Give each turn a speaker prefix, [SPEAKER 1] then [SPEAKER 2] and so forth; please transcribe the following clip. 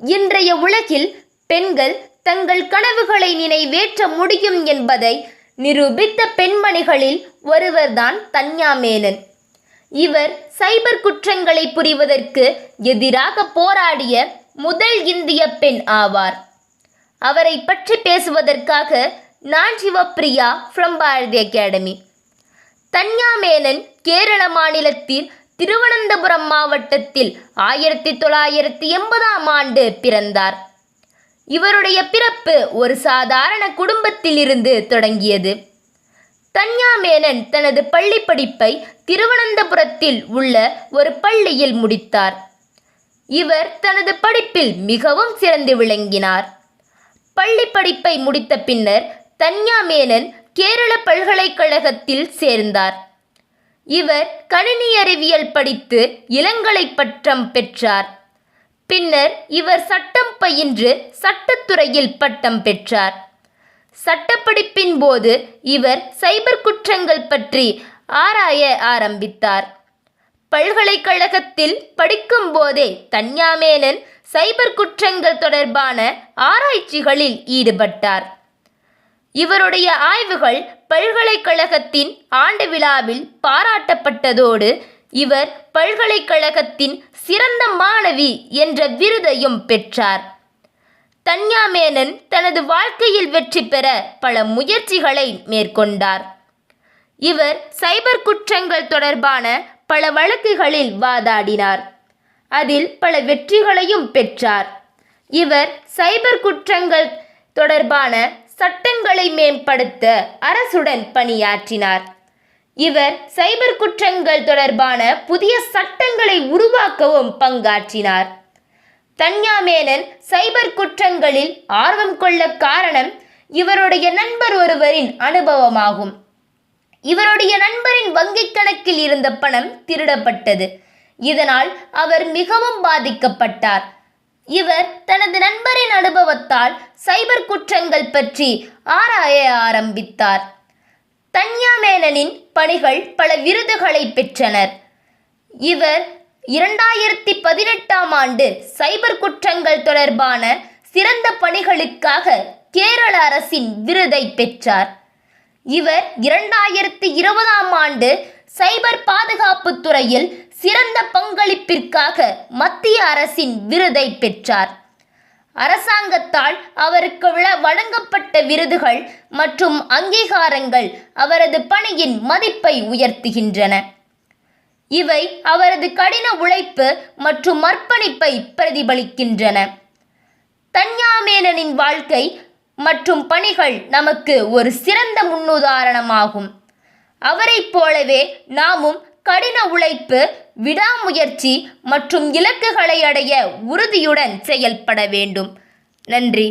[SPEAKER 1] இன்றைய உலகில் பெண்கள் தங்கள் கனவுகளை நினைவேற்ற முடியும் என்பதை நிரூபித்த பெண்மணிகளில் ஒருவர்தான் தன்யா மேனன் இவர் சைபர் குற்றங்களை புரிவதற்கு எதிராக போராடிய முதல் இந்திய பெண் ஆவார். அவரை பற்றி பேசுவதற்காக நான் சிவப்பிரியா ஃப்ரம் பாரதி அகாடமி. தன்யா மேனன் கேரள மாநிலத்தில் திருவனந்தபுரம் மாவட்டத்தில் ஆயிரத்தி தொள்ளாயிரத்தி எண்பதாம் ஆண்டு பிறந்தார். இவருடைய பிறப்பு ஒரு சாதாரண குடும்பத்தில் இருந்து தொடங்கியது. தன்யா மேனன் தனது பள்ளி படிப்பை திருவனந்தபுரத்தில் உள்ள ஒரு பள்ளியில் முடித்தார். இவர் தனது படிப்பில் மிகவும் சிறந்து விளங்கினார். பள்ளி படிப்பை முடித்த பின்னர் தன்யா மேனன் கேரள பல்கலைக்கழகத்தில் சேர்ந்தார். இவர் கணினி அறிவியல் படித்து இளங்கலை பட்டம் பெற்றார். பின்னர் இவர் சட்டம் பயின்று சட்டத்துறையில் பட்டம் பெற்றார். சட்டப்படிப்பின் போது இவர் சைபர் குற்றங்கள் பற்றி ஆராய ஆரம்பித்தார். பல்கலைக்கழகத்தில் படிக்கும் போதே தன்யாமேனன் சைபர் குற்றங்கள் தொடர்பான ஆராய்ச்சிகளில் ஈடுபட்டார். இவருடைய ஆய்வுகள் பல்கலைக்கழகத்தின் ஆண்டு விழாவில் பாராட்டப்பட்டதோடு இவர் பல்கலைக்கழகத்தின் சிறந்த மாணவி என்ற விருதையும் பெற்றார். தன்யா மேனன் தனது வாழ்க்கையில் வெற்றி பெற பல முயற்சிகளை மேற்கொண்டார். இவர் சைபர் குற்றங்கள் தொடர்பான பல வழக்குகளில் வாதாடினார். அதில் பல வெற்றிகளையும் பெற்றார். இவர் சைபர் குற்றங்கள் தொடர்பான சட்டங்களை மேம்படுத்த அரசுடன் பணியாற்றினார். இவர் சைபர் குற்றங்கள் தொடர்பான புதிய சட்டங்களை உருவாக்கவும் பங்காற்றினார். தன்யா மேனன் சைபர் குற்றங்களில் ஆர்வம் கொள்ள காரணம் இவருடைய நண்பர் ஒருவரின் அனுபவமாகும். இவருடைய நண்பரின் வங்கிக் கணக்கில் இருந்த பணம் திருடப்பட்டது. இதனால் அவர் மிகவும் பாதிக்கப்பட்டார். இவர் தனது நண்பரின் அனுபவத்தால் சைபர் குற்றங்கள் பற்றி ஆராய ஆரம்பித்தார். தன்யா மேனனின் பணிகள் பல விருதுகளை பெற்றனர். இவர் இரண்டாயிரத்தி பதினெட்டாம் ஆண்டு சைபர் குற்றங்கள் தொடர்பான சிறந்த பணிகளுக்காக கேரள அரசின் விருதை பெற்றார். இவர் இரண்டாயிரத்தி இருபதாம் ஆண்டு சைபர் பாதுகாப்பு துறையில் சிறந்த பங்களிப்பிற்காக மத்திய அரசின் விருதை பெற்றார். அரசாங்கத்தால் அவருக்கு வழங்கப்பட்ட விருதுகள் மற்றும் அங்கீகாரங்கள் அவரது பணியின் மதிப்பை உயர்த்துகின்றன. இவை அவரது கடின உழைப்பு மற்றும் அர்ப்பணிப்பை பிரதிபலிக்கின்றன. தன்யாமேனனின் வாழ்க்கை மற்றும் பணிகள் நமக்கு ஒரு சிறந்த முன்னுதாரணமாகும். அவரைப் போலவே நாமும் கடின உழைப்பு விடாமுயற்சி மற்றும் இலக்குகளை அடைய உறுதியுடன் செயல்பட வேண்டும். நன்றி.